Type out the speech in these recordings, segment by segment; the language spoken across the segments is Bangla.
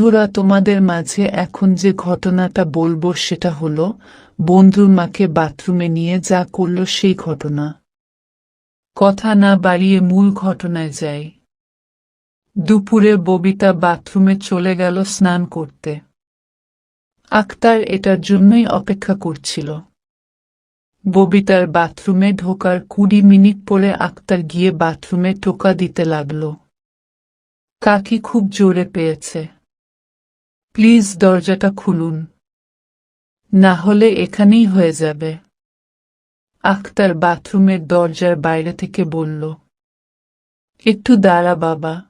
বন্ধুরা, তোমাদের মাঝে এখন যে ঘটনাটা বলব সেটা হলো, বন্ধুর মাকে বাথরুমে নিয়ে যা করল সেই ঘটনা। কথা না বাড়িয়ে মূল ঘটনায় যাই। দুপুরে ববিতা বাথরুমে চলে গেল স্নান করতে। আক্তার এটার জন্যই অপেক্ষা করছিল। ববিতার বাথরুমে ঢোকার কুড়ি মিনিট পরে আক্তার গিয়ে বাথরুমে টোকা দিতে লাগল। কাকি খুব জোরে পেয়েছে। প্লিজ দরজাটা খুলুন। না হলে এখানেই হয়ে যাবে। আক্তার বাথরুমের দরজার বাইরে থেকে বলল, একটু দাঁড়া বাবা।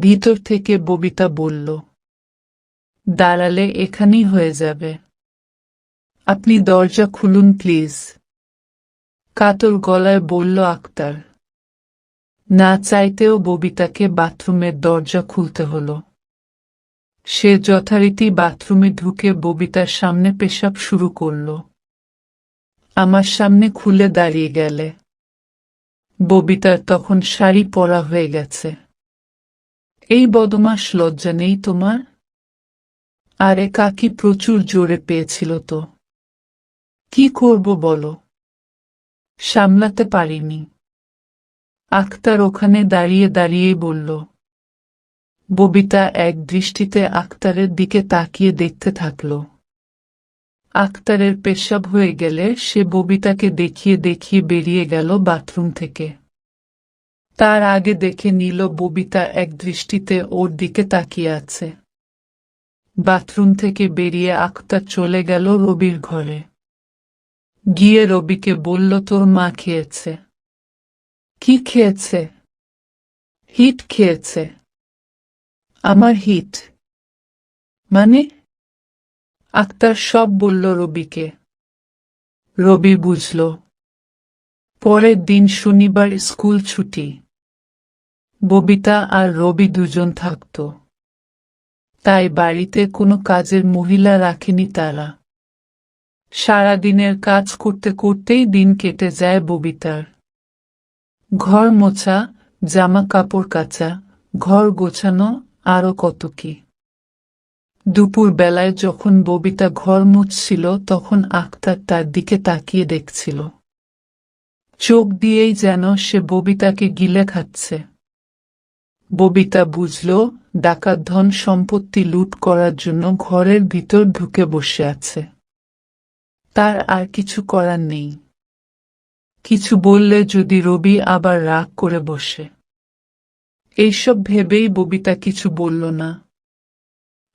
ভিতর থেকে ববিতা বলল, দাঁড়ালে এখানেই হয়ে যাবে। আপনি দরজা খুলুন প্লিজ। কাতর গলায় বলল আক্তার না চাইতেও ববিতাকে বাথরুমের দরজা খুলতে হলো। সে যথারীতি বাথরুমে ঢুকে ববিতার সামনে পেশাব শুরু করল। আমার সামনে খুলে দাঁড়িয়ে গেলে। ববিতার তখন শাড়ি পরা হয়ে গেছে। এই বদমাস লজ্জা নেই তোমার? আরে কাকি প্রচুর জোরে পেয়েছিল তো। কি করব বলো? সামলাতে পারিনি। আক্তার ওখানে দাঁড়িয়ে দাঁড়িয়েই বলল ববিতা এক দৃষ্টিতে আক্তারের দিকে তাকিয়ে দেখতে থাকল। আক্তারের পেশাব হয়ে গেলে সে ববিতাকে দেখিয়ে দেখিয়ে বেরিয়ে গেল বাথরুম থেকে। তার আগে দেখে নিল ববিতা এক দৃষ্টিতে ওর দিকে তাকিয়ে আছে। বাথরুম থেকে বেরিয়ে আক্তার চলে গেল রবির ঘরে। গিয়ে রবিকে বলল, তোর মা খেয়েছে। কি খেয়েছে? হিট খেয়েছে। আমার হিট মানে আক্তার সব বলল রবিকে। রবি বুঝল, পরের দিন শনিবার স্কুল ছুটি। ববিতা আর রবি দুজন থাকত। তাই বাড়িতে কোনো কাজের মহিলা রাখেনি তারা। সারা দিনের কাজ করতে করতেই দিন কেটে যায় ববিতার। ঘর মোছা, জামা কাপড় কাচা, ঘর গোছানো আরও কত কি? দুপুর বেলায় যখন ববিতা ঘর মুছছিল, তখন আক্তার তার দিকে তাকিয়ে দেখছিল। চোখ দিয়েই যেন সে ববিতাকে গিলে খাচ্ছে। ববিতা বুঝল, ডাকাত ধন সম্পত্তি লুট করার জন্য ঘরের ভিতর ঢুকে বসে আছে। তার আর কিছু করার নেই। কিছু বললে যদি রবি আবার রাগ করে বসে। এইসব ভেবেই ববিতা কিছু বলল না।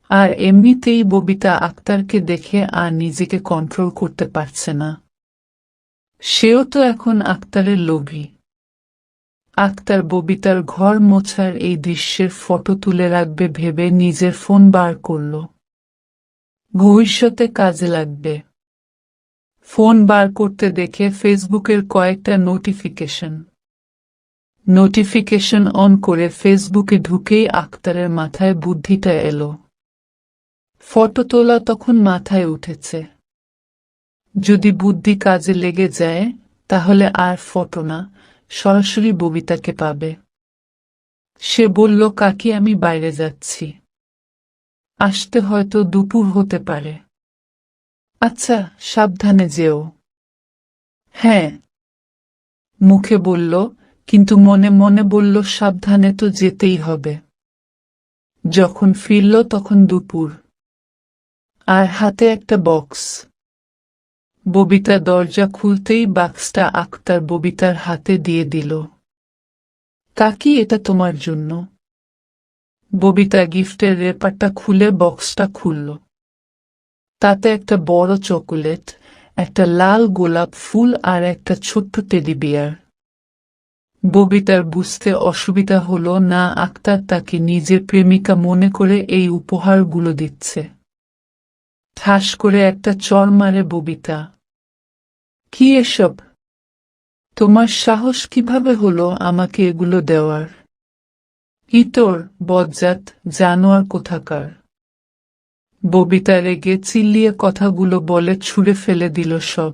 আর এমনিতেই ববিতা আক্তারকে দেখে আর নিজেকে কন্ট্রোল করতে পারছে না। সেও তো এখন আক্তারের লোভী। আক্তার ববিতার ঘর মোছার এই দৃশ্যের ফটো তুলে রাখবে ভেবে নিজের ফোন বার করল। ভবিষ্যতে কাজে লাগবে। ফোন বার করতে দেখে ফেসবুকের কয়েকটা নোটিফিকেশন নোটিফিকেশন অন করে ফেসবুকে ঢুকেই আক্তারের মাথায় বুদ্ধিটা এলো। ফটো তোলা তখন মাথায় উঠেছে। যদি বুদ্ধি কাজে লেগে যায়, তাহলে আর ফটো না, সরাসরি ববিতাকে পাবে। সে বলল, কাকি, আমি বাইরে যাচ্ছি। আসতে হয়তো দুপুর হতে পারে। আচ্ছা সাবধানে যেও। হ্যাঁ। মুখে বলল কিন্তু মনে মনে বলল, সাবধানে তো যেতেই হবে। যখন ফিরল তখন দুপুর। আর হাতে একটা বক্স। ববিতা দরজা খুলতেই বাক্সটা আক্তার ববিতার হাতে দিয়ে দিল। কাকি এটা তোমার জন্য? ববিতা গিফটের রেপারটা খুলে বক্সটা খুলল। তাতে একটা বড় চকোলেট, একটা লাল গোলাপ ফুল আর একটা ছোট্ট টেডি বিয়ার। ববিতার বুঝতে অসুবিধা হলো না আক্তার তাকে নিজের প্রেমিকা মনে করে এই উপহারগুলো দিচ্ছে। ঠাস করে একটা চর মারে ববিতা। কি এসব? তোমার সাহস কীভাবে হলো আমাকে এগুলো দেওয়ার? ইতর বজ্জাত, জানোয়ার কোথাকার? ববিতা রেগে চিল্লিয়ে কথাগুলো বলে ছুঁড়ে ফেলে দিল সব।